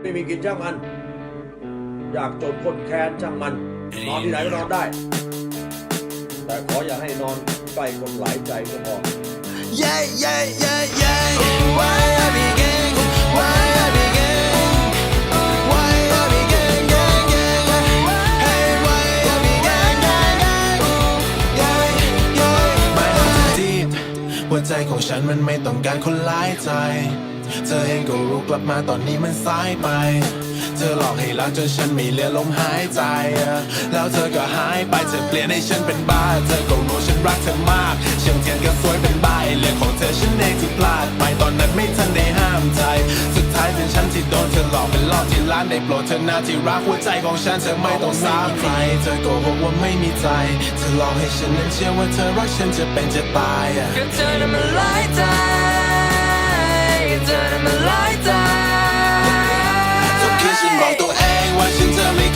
ไม่มีกินช่างมัน อยากจนคนแค้นช่างมัน นอนที่ไหนก็นอนได้ แต่ขออย่าให้นอนใกล้คนหลายใจก็พอ Yeah, yeah, yeah, yeah. Why I begin? Why I begin? Why I begin? Yeah, yeah, yeah. Hey, why I begin? Yeah, yeah, yeah, yeah. ไม่ต้องจะจีบหัวใจของฉันมันไม่ต้องการคนหลายใจ เธอเองก็รู้กลับมาตอนนี้มันสายไป เธอหลอกให้รักจนฉันไม่เหลือลมหายใจ แล้วเธอก็หายไปเธอเปลี่ยนให้ฉันเป็นบ้า เธอก็รู้ฉันรักเธอมากเชียงเทียนก็สวยเป็นบ้าเรื่องของเธอฉันเองที่พลาดไปตอนนั้นไม่ทันได้ห้ามใจ สุดท้ายเป็นฉันที่โดนเธอหลอกเป็นรอบที่ล้านได้โปรดเธอหน้าที่รักหัวใจของฉันเธอไม่ต้องสามใครเธอโกหกว่าไม่มีใจ เธอหลอกให้ฉันนั้นเชื่อว่าเธอรักฉันจะเป็นจะตายก็เธอนั้นมันหลาย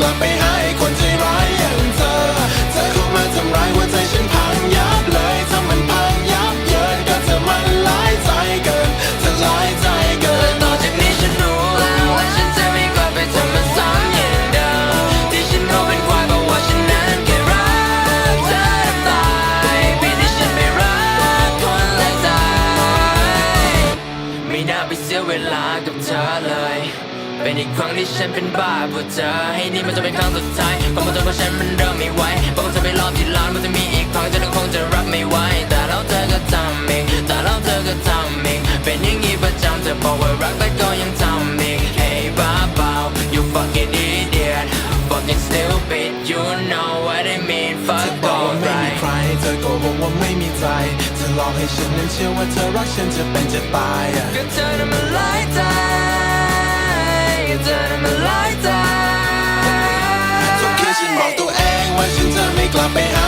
กลับไปหาไอ้คนใจร้ายอย่างเธอ เธอเข้ามาทำร้ายหัวใจฉันพังยับเลยถ้ามันพังยับเยินก็เธอมันหลายใจเกินเธอหลายใจเกินต่อจากนี้ฉันรู้แล้วว่าฉันจะไม่กลับไปทำมันซ้ำอย่างเดิมที่ฉันรู้เป็นควายเพราะว่าฉันนั้นแค่รักเธอทบตายปีที่ฉันไม่รักคนหลายใจไม่น่าไปเสียเวลากับเธอเลย เป็นอีกครั้งที่ฉันเป็นบ้าเพราะเธอให้นี่มันจะเป็นครั้งสุดท้ายความมันจนของฉันมันเริ่มไม่ไหวบอกว่าจะไปรอบที่ร้านมันจะมีอีกครั้งเธอคงจะรับไม่ไหวแต่แล้วเธอก็ทำอีกแต่แล้วเธอก็ทำอีกเป็นอย่างนี้ประจำเธอบอกว่ารักแต่ก็ยังทำอีก Hey บ้าเปล่า you fucking idiot fucking stupid you know what I mean fuck อบอกว่า all ไม่มี right ใครเธอโกหกว่าไม่มีใจเธอหลอกให้ฉันนั้นเชื่อว่าเธอรักฉันจะเป็นจะตายอะก็เธอนั้นมันลา ยใจก็เธอนั้นมันหลายใจทุกคืนฉันบอกตัวเองว่าฉันจะไม่กลับไปหา